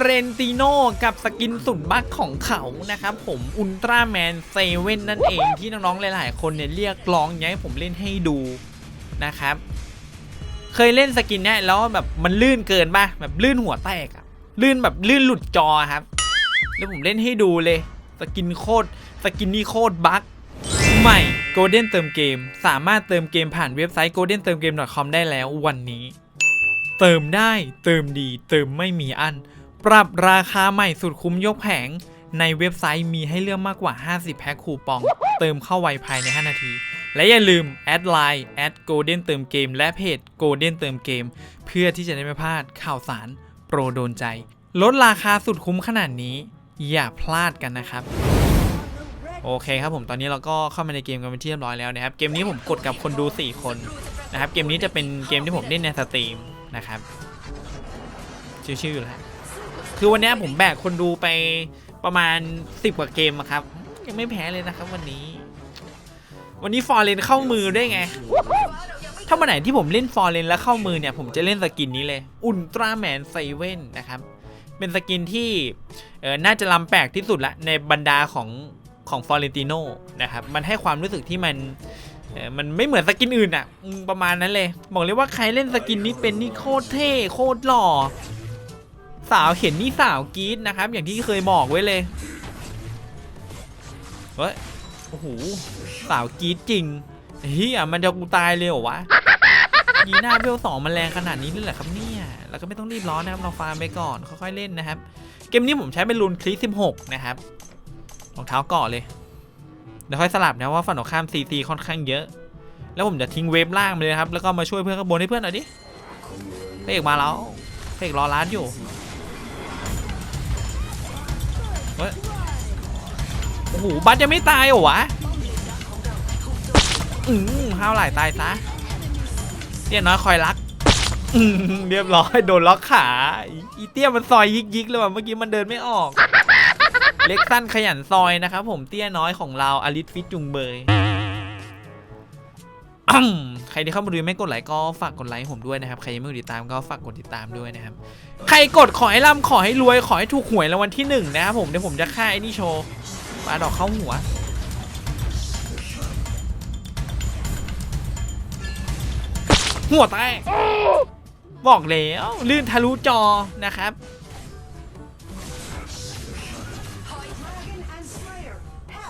เรนติโนกับสกินสุดบัคของเขานะครับผมอุลตร้าแมนเซเว่นนั่นเองที่น้องๆ หลายๆ คนเนี่ยเรียกร้องอยากให้ผมเล่นให้ดูนะครับ เคยเล่นสกินเนี้ยแล้วแบบมันลื่นเกินป่ะแบบลื่นหัวแตกอะลื่นแบบลื่นหลุดจอครับ แล้วผมเล่นให้ดูเลย สกินโคตรสกินนี่โคตรบั๊กใหม่ Golden เติมเกม สามารถเติมเกมผ่านเว็บไซต์ golden เติมเกม .com ได้แล้ววันนี้ เติมได้เติมดี เติมไม่มีอัน ปรับราคาใหม่สุดคุ้มยกแผง ในเว็บไซต์มีให้เลือกมากกว่า 50 แพ็คคูปอง เติมเข้าไวภายใน 5 นาที และอย่าลืม แอดไลน์แอด golden เติมเกม และเพจ golden เติมเกม เพื่อที่จะได้ไม่พลาดข่าวสาร โปรโดนใจ ลดราคาสุดคุ้มขนาดนี้ อย่าพลาดกันนะครับ โอเคครับผมตอนนี้เราก็เข้ามาในเกมกันเป็นที่เรียบร้อยแล้วนะครับ เกมนี้ผมกดกับคนดู 4 คนนะครับ เกมนี้จะเป็นเกมที่ผมเล่นในสตรีมนะครับชื่อๆอยู่แล้ว คือวันนี้ผมแบกคนดูไปประมาณ 10 กว่าเกมครับ ยังไม่แพ้เลยนะครับวันนี้ วันนี้ฟอร์เรนเข้ามือด้วยไง ถ้าวันไหนที่ผมเล่นฟอร์เรนแล้วเข้ามือเนี่ย ผมจะเล่นสกินนี้เลยอุลตร้าแมนเซเว่นนะครับ เป็นสกินที่เออน่าจะลำแปลกที่สุดละในบรรดาของของฟอร์เรนติโนนะครับ มันให้ความรู้สึกที่มันเออมันไม่เหมือนสกินอื่นอะประมาณนั้นเลย บอกเลยว่าใครเล่นสกินนี้เป็นนี่โคตรเท่โคตรหล่อ สาวเห็นนี่สาวกรี๊ดนะครับ อย่างที่เคยบอกไว้เลยเฮ้ยโอ้โหสาวกรี๊ดจริงเฮียมันจะกูตายเลยเหรอวะยีหน้าเวลสองมันแรงขนาดนี้เลยเหรอครับเนี่ยแล้วก็ไม่ต้องรีบร้อนนะครับเราฟาร์มไปก่อนค่อยๆเล่นนะครับ เกมนี้ผมใช้เป็นรูนคลิส16นะครับรองเท้าเกาะเลยเดี๋ยวค่อยสลับนะว่าฝั่งตรงข้ามซีซีค่อนข้างเยอะ แล้วผมจะทิ้งเวฟล่างไปเลยครับแล้วก็มาช่วยเพื่อนข้างบนให้เพื่อนหน่อยดิเพระเอกมาแล้วเพระเอกรอร้านอยู่ โอ้โหบัตยังไม่ตายเหรอวะอืมห้าวหลายตายซะเตี้ยน้อยคอยรักอืมเรียบร้อยโดนล็อกขาอีเตี้ยมันซอยยิกยิกๆเลยว่ะเมื่อกี้มันเดินไม่ออก เล็กสั้นขยันซอยนะครับผมเตี้ยน้อยของเราอลิสฟิตจุงเบย ใครที่เข้ามาดูไม่กดไลค์ก็ฝากกดไลค์ให้ผมด้วยนะครับ ใครยังไม่กดติดตามก็ฝากกดติดตามด้วยนะครับ ใครกดขอให้ร่ำขอให้รวยขอให้ถูกหวยรางวัลที่หนึ่งนะครับผมเดี๋ยวผมจะฆ่าไอ้นี่โชว์ปาดอกเข้าหัว หัวแตกบอกแล้วลื่นทะลุจอนะครับ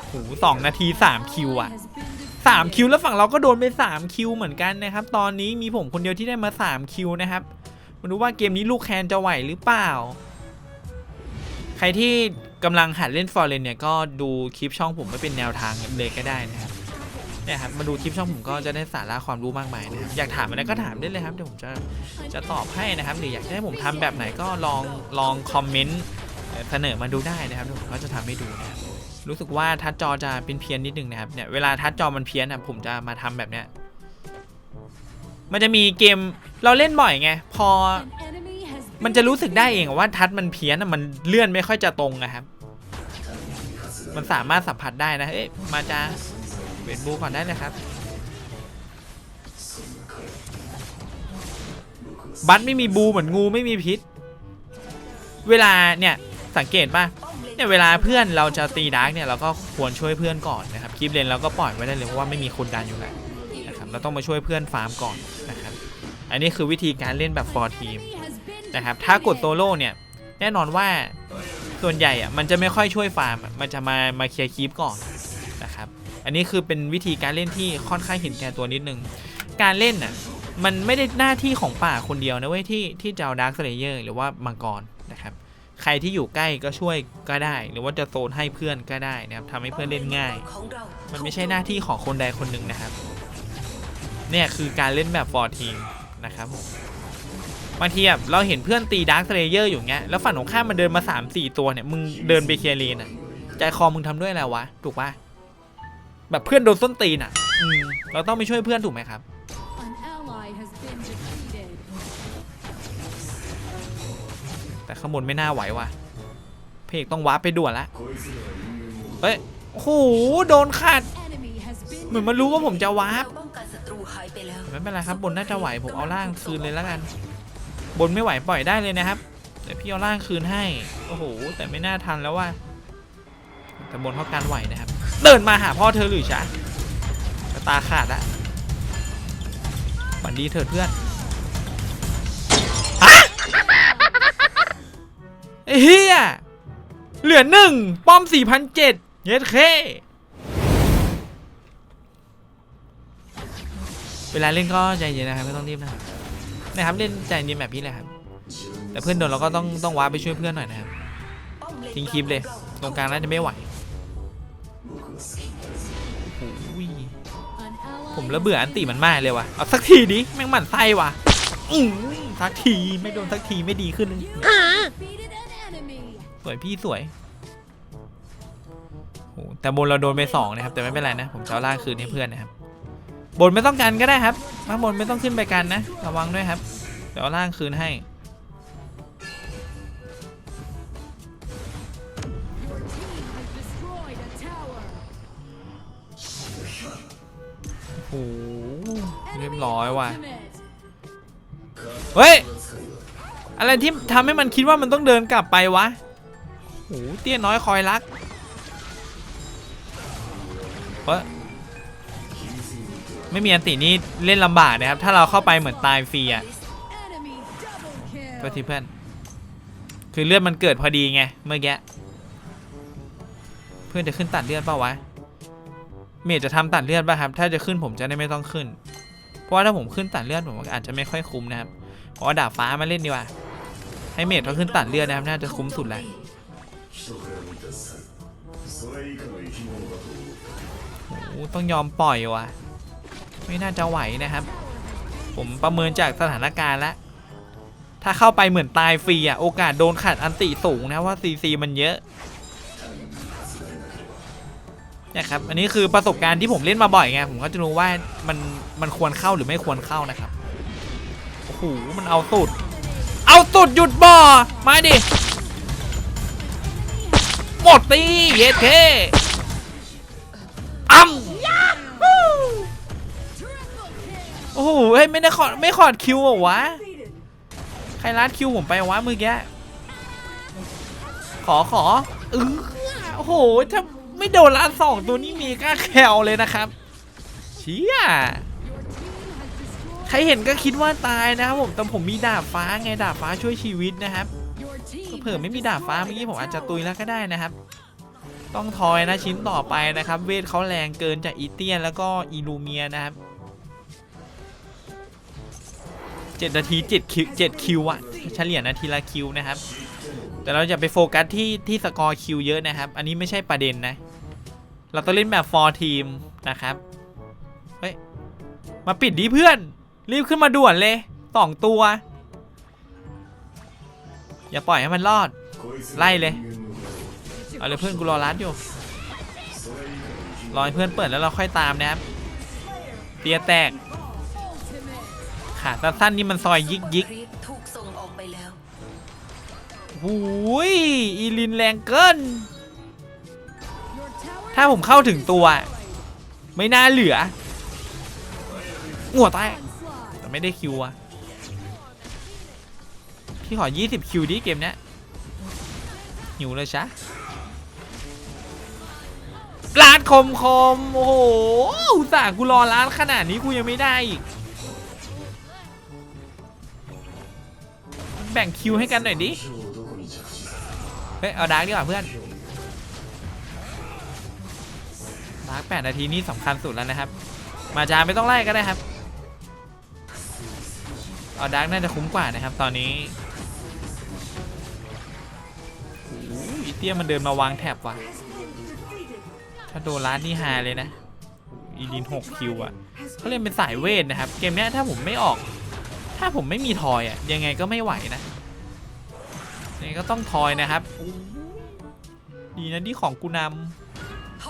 โหสองนาทีสามคิวอะ สามคิว แล้วฝั่งเราก็โดนไปสามคิวเหมือนกันนะครับ ตอนนี้มีผมคนเดียวที่ได้มาสามคิวนะครับมาดูว่าเกมนี้ลูกแคนจะไหวหรือเปล่า ใครที่กำลังหัดเล่นฟอร์เรนเนี่ยก็ดูคลิปช่องผมไม่เป็นแนวทางเลยก็ได้นะครับเนี่ยครับมาดูคลิปช่องผมก็จะได้สาระความรู้มากมายนะครับอยากถามอะไรก็ถามได้เลยครับเดี๋ยวผมจะจะตอบให้นะครับหรืออยากให้ผมทำแบบไหนก็ลองลองคอมเมนต์ เสนอมาดูได้นะครับผมก็จะทำให้ดูนะครับรู้สึกว่าทัดจอจะเป็นเพี้ยนนิดนึงนะครับเนี่ยเวลาทัดจอมันเพี้ยนอะผมจะมาทำแบบเนี้ยมันจะมีเกมเราเล่นบ่อยไงพอ มันจะรู้สึกได้เองว่าทัดมันเพี้ยนอะมันเลื่อนไม่ค่อยจะตรงนะครับ มันสามารถสัมผัสได้นะเอ๊ะมาจ้าเวทบูก่อนได้เลยครับบัตไม่มีบูเหมือนงูไม่มีพิษ เวลาเนี่ย สังเกตป่ะเนี่ยเวลาเพื่อนเราจะตีดาร์กเนี่ยเราก็ควรช่วยเพื่อนก่อนนะครับคลิปเลนเราก็ปล่อยไว้ได้เลยเพราะว่าไม่มีคนดันอยู่แล้วนะครับเราต้องมาช่วยเพื่อนฟาร์มก่อนนะครับอันนี้คือวิธีการเล่นแบบฟอร์ทีมนะครับถ้ากดโซโล่เนี่ยแน่นอนว่าส่วนใหญ่อะมันจะไม่ค่อยช่วยฟาร์มมันจะมามาเคลียร์คลิปก่อนนะครับอันนี้คือเป็นวิธีการเล่นที่ค่อนข้างเห็นแก่ตัวนิดนึงการเล่นน่ะมันไม่ได้หน้าที่ของป่าคนเดียวนะเว้ยที่ที่จะเอาดาร์คเลเยอร์หรือว่ามังกรนะครับ ใครที่อยู่ใกล้ก็ช่วยก็ได้ หรือว่าจะโซนให้เพื่อนก็ได้นะครับทำให้เพื่อนเล่นง่าย มันไม่ใช่หน้าที่ของคนใดคนหนึ่งนะครับ เนี่ยคือการเล่นแบบฟอร์ทีมนะครับผมบางทีแบบเราเห็นเพื่อนตีดาร์คสเลเยอร์อยู่เงี้ยแล้วฝั่งของข้ามมันเดินมา 3 4 ตัวเนี่ยมึงเดินไปเคลียร์เลนอะใจคอมึงทำด้วยอะไรวะ ถูกปะแบบเพื่อนโดนส้นตีนอะอเราต้องไปช่วยเพื่อนถูกไหมครับ ข้างบนไม่น่าไหวว่ะเพกต้องวาร์ปไปด่วนละเฮ้ยโอ้โหโดนขัด Enemy has been เหมือนมันรู้ว่าผมจะวาร์ปป้องกันศัตรูหายไปแล้วไม่เป็นไรครับ บนน่าจะไหวผมเอาล่างคืนเลยแล้วกัน บนไม่ไหวปล่อยได้เลยนะครับเดี๋ยวพี่เอาล่างคืนให้โอ้โหแต่ไม่น่าทันแล้วว่าแต่บนเขาการไหวนะครับ เดินมาหาพ่อเธอหรือจ๊ะจะตาขาดอะฝันดีเถิดเพื่อน ไอ้เฮียเหลือหนึ่งป้อมสี่พันเจ็ดเย็ดเคเวลาเล่นก็ใจเย็นนะครับไม่ต้องรีบนะครับนะครับเล่นใจเย็นแบบนี้แหละครับ แต่เพื่อนโดนเราก็ต้องต้องว้าไปช่วยเพื่อนหน่อยนะครับทิ้งคลิปเลย ตรงกลางน่าจะไม่ไหวผมระเบื่ออันติมันมากเลยว่ะเอาสักทีดิแม่งหมั่นไส้ว่ะอืสักทีไม่โดนสักทีไม่ดีขึ้นเลย วยพี่สวยโอ้แต่บนเราโดนไปสองนะครับ แต่ไม่เป็นไรนะ ผมจะล่างคืนให้เพื่อนนะครับ บนไม่ต้องกันก็ได้ครับข้างบนไม่ต้องขึ้นไปกันนะ ระวังด้วยครับ เดี๋ยวล่างคืนให้โอ้โหเรียบร้อยว่ะ เฮ้ย อะไรที่ทำให้มันคิดว่ามันต้องเดินกลับไปวะ โอ้เตี้ยน้อยคอยรักเฮ้ยไม่มีอันตินี่เล่นลำบากนะครับ ถ้าเราเข้าไปเหมือนตายฟรีอะ Enemy double โทษ kill. ทีเพื่อน คือเลือดมันเกิดพอดีไงเมื่อกี้เพื่อนจะขึ้นตัดเลือดเปล่าวะเมจจะทำตัดเลือดป่ะครับ ถ้าจะขึ้นผมจะได้ไม่ต้องขึ้น เพราะว่าถ้าผมขึ้นตัดเลือดผมอาจจะไม่ค่อยคุ้มนะครับเพราดาบฟ้ามาเล่นดีกว่า ให้เมจเขาขึ้นตัดเลือดนะครับ น่าจะคุ้มสุดแหละ โอ้ต้องยอมปล่อยว่ะ ไม่น่าจะไหวนะครับ ผมประเมินจากสถานการณ์แล้ว ถ้าเข้าไปเหมือนตายฟรีอะ โอกาสโดนขัดอันติสูงนะว่าซีซีมันเยอะเนี่ยครับ อันนี้คือประสบการณ์ที่ผมเล่นมาบ่อยไง ผมก็จะรู้ว่ามันมันควรเข้าหรือไม่ควรเข้านะครับ โอ้โห มันเอาสุด เอาสุดหยุดบ่อ มาดิ หมดตีเย็ดเคอ้ำโอ้โหเฮ้ยไม่ได้ขอดไม่ขอดคิวเหรอวะ ใครลัดคิวผมไปวะเมื่อกี้ขอขอเออโอ้โหถ้าไม่โดนลัดสองตัวนี้มีกล้าแคลเลยนะครับ เชี่ย Your team has destroyed. ใครเห็นก็คิดว่าตายนะครับผมแต่ผมมีดาบฟ้าไงดาบฟ้าช่วยชีวิตนะครับ Your team เผื่อไม่มีดาบฟ้าเมื่อกี้ผมอาจจะตุยแล้วก็ได้นะครับ ต้องทอยนะชิ้นต่อไปนะครับ เวทเขาแรงเกินจากอีเตียนแล้วก็อีลูเมียนะครับเจ็ดนาทีเจ็ดคิวเจ็ดคิวอะเฉลี่ยนาทีละคิวนะครับ แต่เราจะไปโฟกัสที่ที่สกอร์คิวเยอะนะครับ อันนี้ไม่ใช่ประเด็นนะ เราต้องเล่นแบบ for team นะครับ เฮ้ย มาปิดดีเพื่อน รีบขึ้นมาด่วนเลยสองตัว อย่าปล่อยให้มันรอด ไล่เลย เอาเลยเพื่อนกูรอร้านอยู่ รอให้เพื่อนเปิดแล้วเราค่อยตามนะครับเตียแตก Ultimate. ขาสั้นๆนี่มันซอยยิกยิกคลิปถูกส่งออกไปแล้วหูยอีลินแรงเกิน Your tower ถ้าผมเข้าถึงตัว ไม่น่าเหลือหัวแตก onslaught. แต่ไม่ได้คิวอะ พี่ขอ 20 คิวดิเกมเนี้ยหิวเลยชะร้านคมคมโอ้โหตส่ากูรอร้านขนาดนี้กูยังไม่ได้อีกแบ่งคิวให้กันหน่อยดิ เฮ้ย เอาดาร์กดีกว่าเพื่อนดาร์กแปดนาทีนี่สำคัญสุดแล้วนะครับ มาจาไม่ต้องไล่ก็ได้ครับ เอาดาร์กน่าจะคุ้มกว่านะครับ ตอนนี้ เตี้ยมันเดินมาวางแท็บว่ะ ถ้าโดนร้านนี่ฮาเลยนะ อีดิน6คิวอะเขาเล่นเป็นสายเวทนะครับ เกมเนี้ยถ้าผมไม่ออก ถ้าผมไม่มีทอยอะ ยังไงก็ไม่ไหวนะยังไงก็ต้องทอยนะครับ ดีนะที่ของกูนำท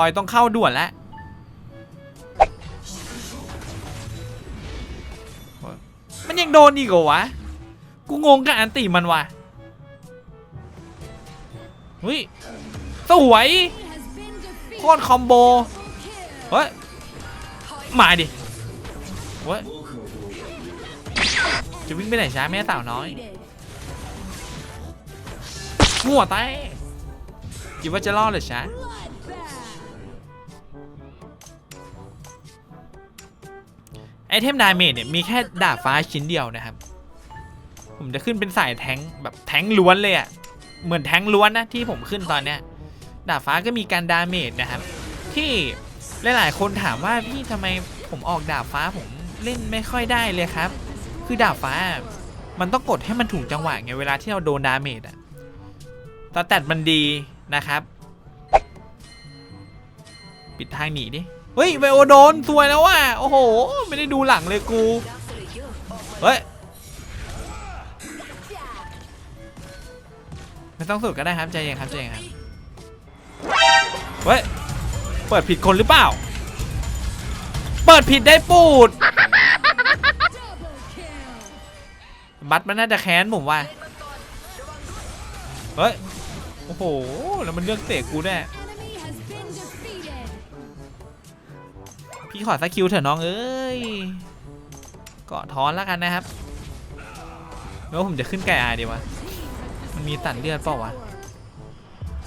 อยต้องเข้าด่วนแล้วมันยังโดนอีกเหรอวะ กูงงกับอันติมันว่ะ เฮ้ยสวยโคตรคอมโบเฮ้ยมาดิเว้ยจะวิ่งไปไหนช้าแม่สาวน้อยหัวแตกคิดว่าจะรอดเหรือช้าไอเทมดาเมจเนี่ยมีแค่ดาบฟ้าชิ้นเดียวนะครับ ผมจะขึ้นเป็นสายแทงแบบแทงล้วนเลยอะ่ะ เหมือนแทงล้วนนะที่ผมขึ้นตอนเนี้ยดาบฟ้าก็มีการดาเมจนะครับ ที่หลายๆ คนถามว่าพี่ทำไมผมออกดาบฟ้าผมเล่นไม่ค่อยได้เลยครับ คือดาบฟ้ามันต้องกดให้มันถูกจังหวะไงเวลาที่เราโดนดาเมจอะสแตตมันดีนะครับ ปิดทางหนีดิ เฮ้ยไวโอโดนสวยแล้วว่ะโอ้โห ไม่ได้ดูหลังเลยกู เฮ้ย ไม่ต้องสุดก็ได้ครับใจเย็นครับใจเย็นครับเฮ้ยเปิดผิดคนหรือเปล่า เปิดผิดได้ปูด Double kill. บัตรมันน่าจะแค้นผมว่า เฮ้ย โอ้โห แล้วมันเลือกเตะกูแน่พี่ขอสักคิวเถอะน้องเอ้ยเกาะท้อนแล้วกันนะครับแล้วผมจะขึ้นไก่อาดีวะ มันมีตัดเลือดเปล่าวะ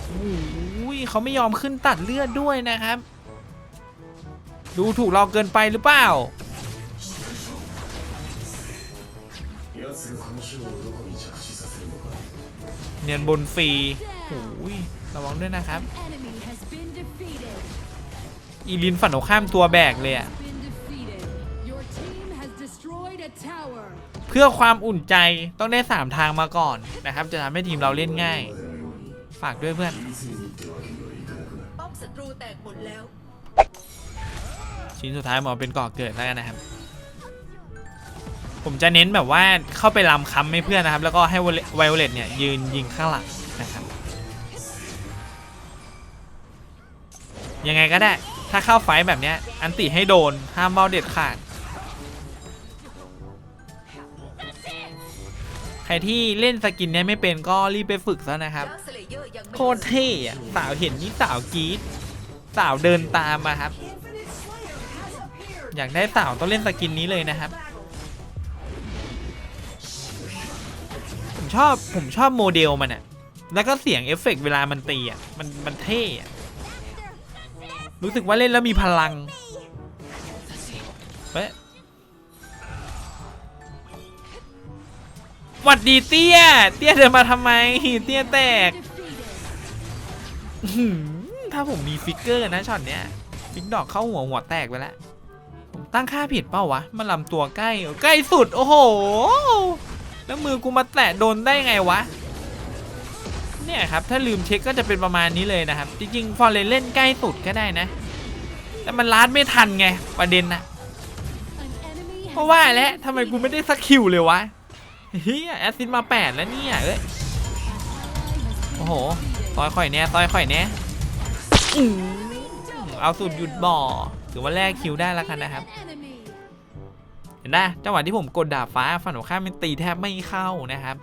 โอ้ยเขาไม่ยอมขึ้นตัดเลือดด้วยนะครับ ดูถูกเราเกินไปหรือเปล่าเนียนบนฟรีโอ้ยระวังด้วยนะครับ Enemy has been defeated. อีลินฝันเอาข้ามตัวแบกเลยอะ พื่อความอุ่นใจต้องได้ 3 ทางมาก่อนนะครับ จะทำให้ทีมเราเล่นง่าย ฝากด้วยเพื่อนป้อมศัตรูแตกหมดแล้ว ชิ้นสุดท้ายหมอเป็นก่อเกิดแล้วกันนะครับ ผมจะเน้นแบบว่าเข้าไปลำค้ำให้เพื่อนนะครับ แล้วก็ให้ไวโอเลตเนี่ยยืนยิงข้างหลังนะครับ ยังไงก็ได้ ถ้าเข้าไฟท์แบบเนี้ยอันติให้โดนห้ามเบ้าเด็ดขาด ใครที่เล่นสกินเนี้ยไม่เป็นก็รีบไปฝึกซะนะครับดาร์คสเลเยอร์ยังไม่โคตรเท่อะสาวเห็นนี่สาวกรีดสาวเดินตามมาครับ อยากได้สาวต้องเล่นสกินนี้เลยนะครับ ผมชอบผมชอบโมเดลมันอะแล้วก็เสียงเอฟเฟกต์เวลามันตีอะมันมันเท่อะรู้สึกว่าเล่นแล้วมีพลังเฮ้ หวัดดีเตี้ย เตี้ยเดินมาทำไมเตี้ยแตก ถ้าผมมีฟิกเกอร์นะช็อตเนี้ย ฟิกดอกเข้าหัวหัวแตกไปแล้ว ผมตั้งค่าผิดเป้าวะ มันลำตัวใกล้ ใกล้สุด โอ้โห แล้วมือกูมาแตะโดนได้ไงวะ เนี่ยครับ ถ้าลืมเช็คก็จะเป็นประมาณนี้เลยนะครับ จริงๆ ฟอร์เรนเล่นใกล้สุดก็ได้นะ แต่มันลาดไม่ทันไงประเด็นนะเพราะว่าแล้วทำไมกูไม่ได้สักคิวเลยวะ เฮียแอสซินมา 8 แล้วเนี่ยเอ้ยโอ้โหซอยข่อยแน่ซอยข่อยแน่เอาสุดหยุดบ่อถือว่าแลกคิวได้แล้วกันนะครับเห็นไหมจังหวะที่ผมกดดาบฟ้าฝั่งตรงข้ามมันตีแทบไม่เข้านะครับ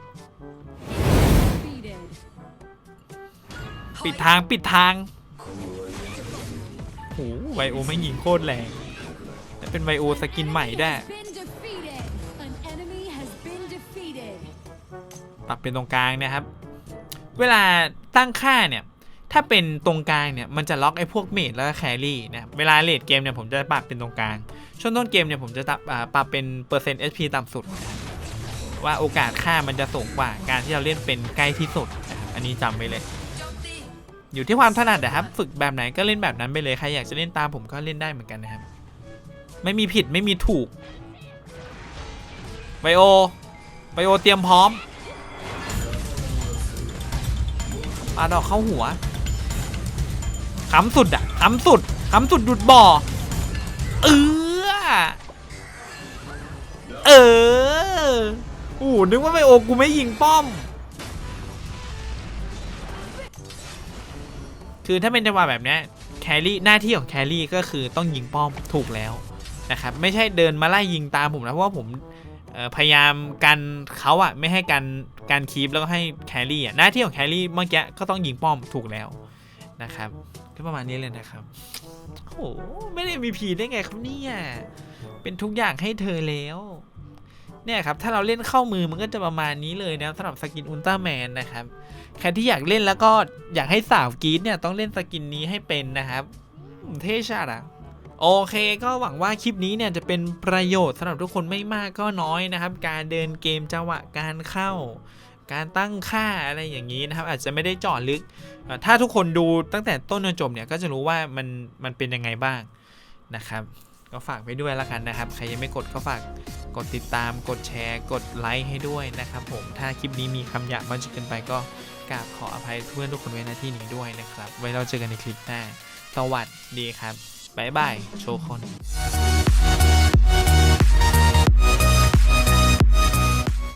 ปิดทางปิดทางโอ้โหไวโอไม่ยิงโคตรแรงและเป็นไวโอสกินใหม่ได้ ปรับเป็นตรงกลางนะครับ เวลาตั้งค่าเนี่ย ถ้าเป็นตรงกลางเนี่ย มันจะล็อกไอ้พวกเมดแล้วก็แครี่นะเวลาเลดเกมเนี่ยผมจะปรับเป็นตรงกลาง ช่วงต้นเกมเนี่ยผมจะปรับเป็นเปอร์เซ็นต์ HP ต่ำสุด ว่าโอกาสค่ามันจะสูงกว่าการที่เราเล่นเป็นใกล้ที่สุดนะครับอันนี้จำไว้เลย อยู่ที่ความถนัดนะครับ ฝึกแบบไหนก็เล่นแบบนั้นไปเลยใครอยากจะเล่นตามผมก็เล่นได้เหมือนกันนะครับ ไม่มีผิดไม่มีถูกไบโอไบโอเตรียมพร้อม ปาดอกเข้าหัวขำสุดอะขำสุดขำสุดดุดบ่อ เออ เออโอ้นึกว่าไบโอกูไม่ยิงป้อม คือถ้าเป็นจังหวะแบบนี้แครี่หน้าที่ของแครี่ก็คือต้องยิงป้อมถูกแล้วนะครับ ไม่ใช่เดินมาไล่ยิงตามผมนะเพราะว่าผม พยายามกันเขาอะไม่ให้กันการคีปแล้วก็ให้แครี่อะหน้าที่ของแครี่เมื่อกี้ก็ต้องยิงป้อมถูกแล้วนะครับก็ประมาณนี้เลยนะครับโอ้โหไม่ได้มีพีได้ไงครับเนี่ยเป็นทุกอย่างให้เธอแล้วเนี่ยครับถ้าเราเล่นเข้ามือมันก็จะประมาณนี้เลยนะสำหรับสกินอุลตร้าแมนนะครับใครที่อยากเล่นแล้วก็อยากให้สาวกีดเนี่ยต้องเล่นสกินนี้ให้เป็นนะครับเท่ชาดอะ โอเคก็หวังว่าคลิปนี้เนี่ยจะเป็นประโยชน์สำหรับทุกคนไม่มากก็น้อยนะครับ การเดินเกมจังหวะการเข้า การตั้งค่าอะไรอย่างนี้นะครับ อาจจะไม่ได้เจาะลึก ถ้าทุกคนดูตั้งแต่ต้นจนจบเนี่ยก็จะรู้ว่ามันมันเป็นยังไงบ้างนะครับก็ฝากไปด้วยละกันนะครับ ใครยังไม่กดก็ฝากกดติดตาม กดแชร์ กดไลค์ให้ด้วยนะครับผม ถ้าคลิปนี้มีคำหยาบมากจนเกินไปก็กราบขออภัยเพื่อนทุกคนไว้หน้าที่นี้ด้วยนะครับ ไว้เราเจอกันในคลิปหน้า สวัสดีครับ บายบายโชว์คน